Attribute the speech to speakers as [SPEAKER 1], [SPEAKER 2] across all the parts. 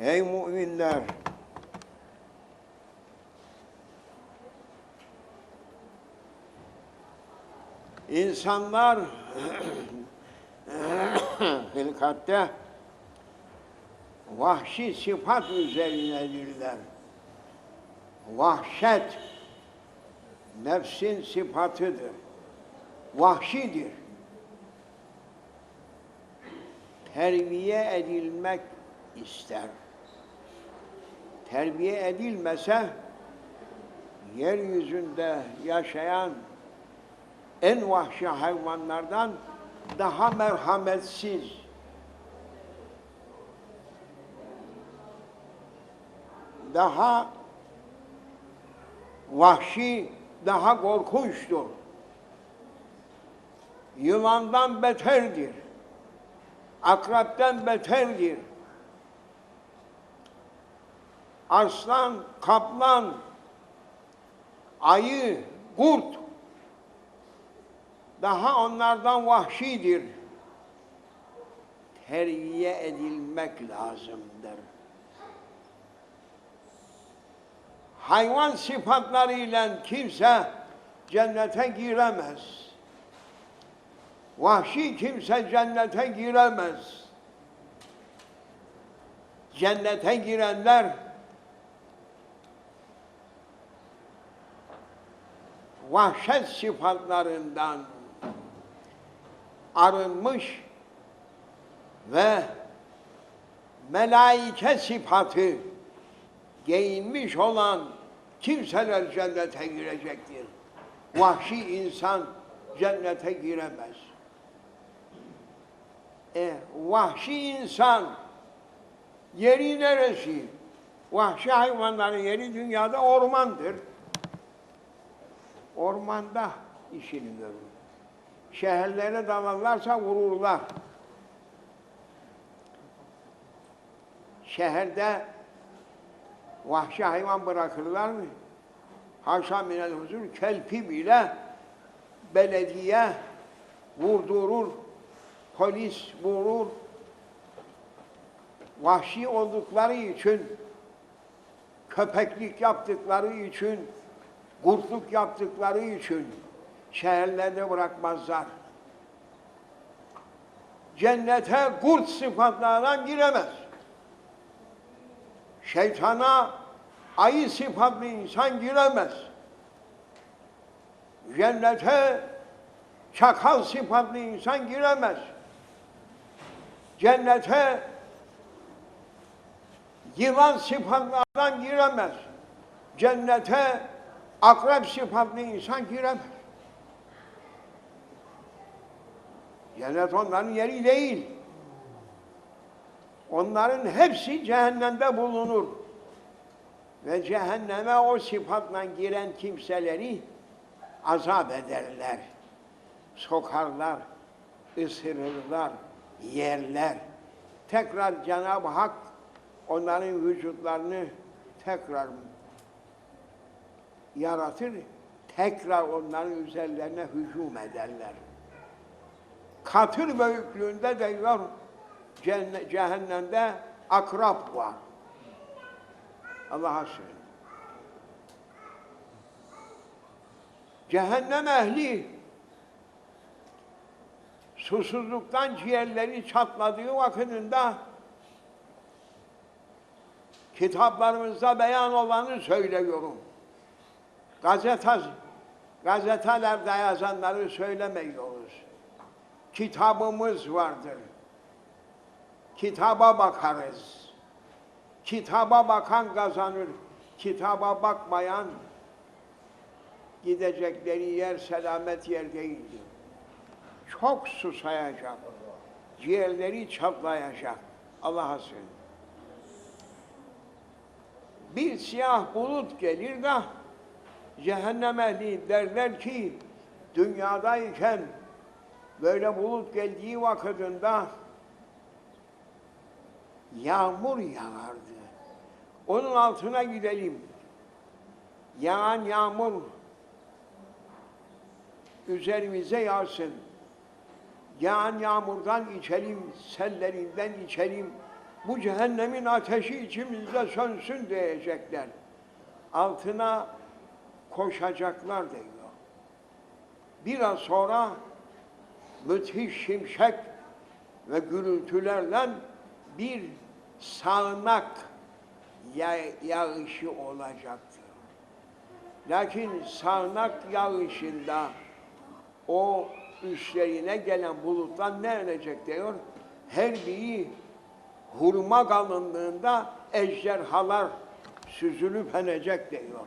[SPEAKER 1] Ey müminler! İnsanlar hilkatte vahşi sıfat üzerinedirler. Vahşet nefsin sıfatıdır. Vahşidir. Terbiye edilmek ister. Terbiye edilmese yeryüzünde yaşayan en vahşi hayvanlardan daha merhametsiz, daha vahşi, daha korkunçtur. Yılandan beterdir. Akrepten beterdir. Aslan, kaplan, ayı, kurt daha onlardan vahşidir. Terbiye edilmek lazımdır. Hayvan sıfatlarıyla kimse cennete giremez. Vahşi kimse cennete giremez. Cennete girenler vahşet sıfatlarından arınmış ve melaike sıfatı giyinmiş olan kimseler cennete girecektir. Vahşi insan cennete giremez. E, vahşi insan yeri neresi? Vahşi hayvanların yeri dünyada ormandır. Ormanda işini görür. Şehirlere dalarlarsa vururlar. Şehirde vahşi hayvan bırakırlar mı? Haşa minel huzur kelpi bile belediye vurdurur, polis vurur. Vahşi oldukları için, köpeklik yaptıkları için, kurtluk yaptıkları için şehirlerde bırakmazlar. Cennete kurt sıfatlarından giremez. Şeytana ayı sıfatlı insan giremez. Cennete çakal sıfatlı insan giremez. Cennete yılan sıfatlardan giremez. Cennete akrep sıfatlı insan giremez. Cennet onların yeri değil. Onların hepsi cehennemde bulunur. Ve cehenneme o sıfatla giren kimseleri azap ederler. Sokarlar, ısırırlar, yerler. Tekrar Cenab-ı Hak onların vücutlarını tekrar yaratır, tekrar onların üzerlerine hücum ederler. Katır büyüklüğünde de cennet, cehennemde akrap var. Allah'a sığın. Cehennem ehli susuzluktan ciğerleri çatladığı vakitinde kitaplarımızda beyan olanı söylüyorum. Gazete, gazetelerde yazanları söylemiyoruz. Kitabımız vardır. Kitaba bakarız. Kitaba bakan kazanır. Kitaba bakmayan gidecekleri yer selamet yer değildir. Çok susayacak. Ciğerleri çatlayacak. Allah'a sığın. Bir siyah bulut gelir de cehennem ehli derler ki dünyadayken böyle bulut geldiği vakitinde yağmur yağardı. Onun altına gidelim. Yağan yağmur üzerimize yağsın. Yağan yağmurdan içelim, sellerinden içelim. bu cehennemin ateşi içimizde sönsün diyecekler. Altına koşacaklar diyor. Biraz sonra müthiş şimşek ve gürültülerle bir sağanak ya- yağışı olacaktır. Lakin sağanak yağışında o üstlerine gelen bulutlar ne olacak diyor? Her biri hurma kalınlığında ejderhalar süzülüp inecek diyor.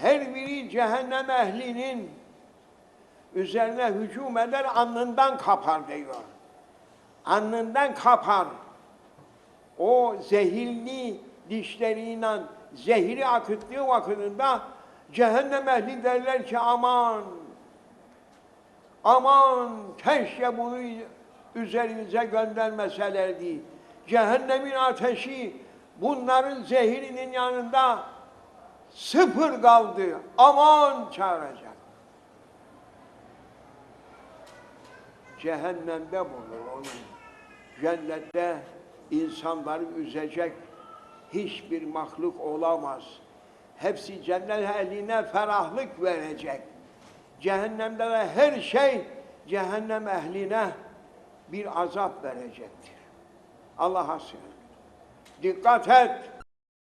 [SPEAKER 1] Her biri cehennem ehlinin üzerine hücum eder, alnından kapar diyor. Alnından kapar. O zehirli dişleriyle zehri akıttığı vakitinde cehennem ehli derler ki aman aman keşke bunu üzerimize göndermeselerdi. Cehennemin ateşi bunların zehirinin yanında sıfır kaldı. Aman çağıracak. Cehennemde bulur onun. Cennette insanları üzecek hiçbir mahluk olamaz. Hepsi cennet ehline ferahlık verecek. Cehennemde de her şey cehennem ehline bir azap verecektir. Allah'a sığın. Dikkat et.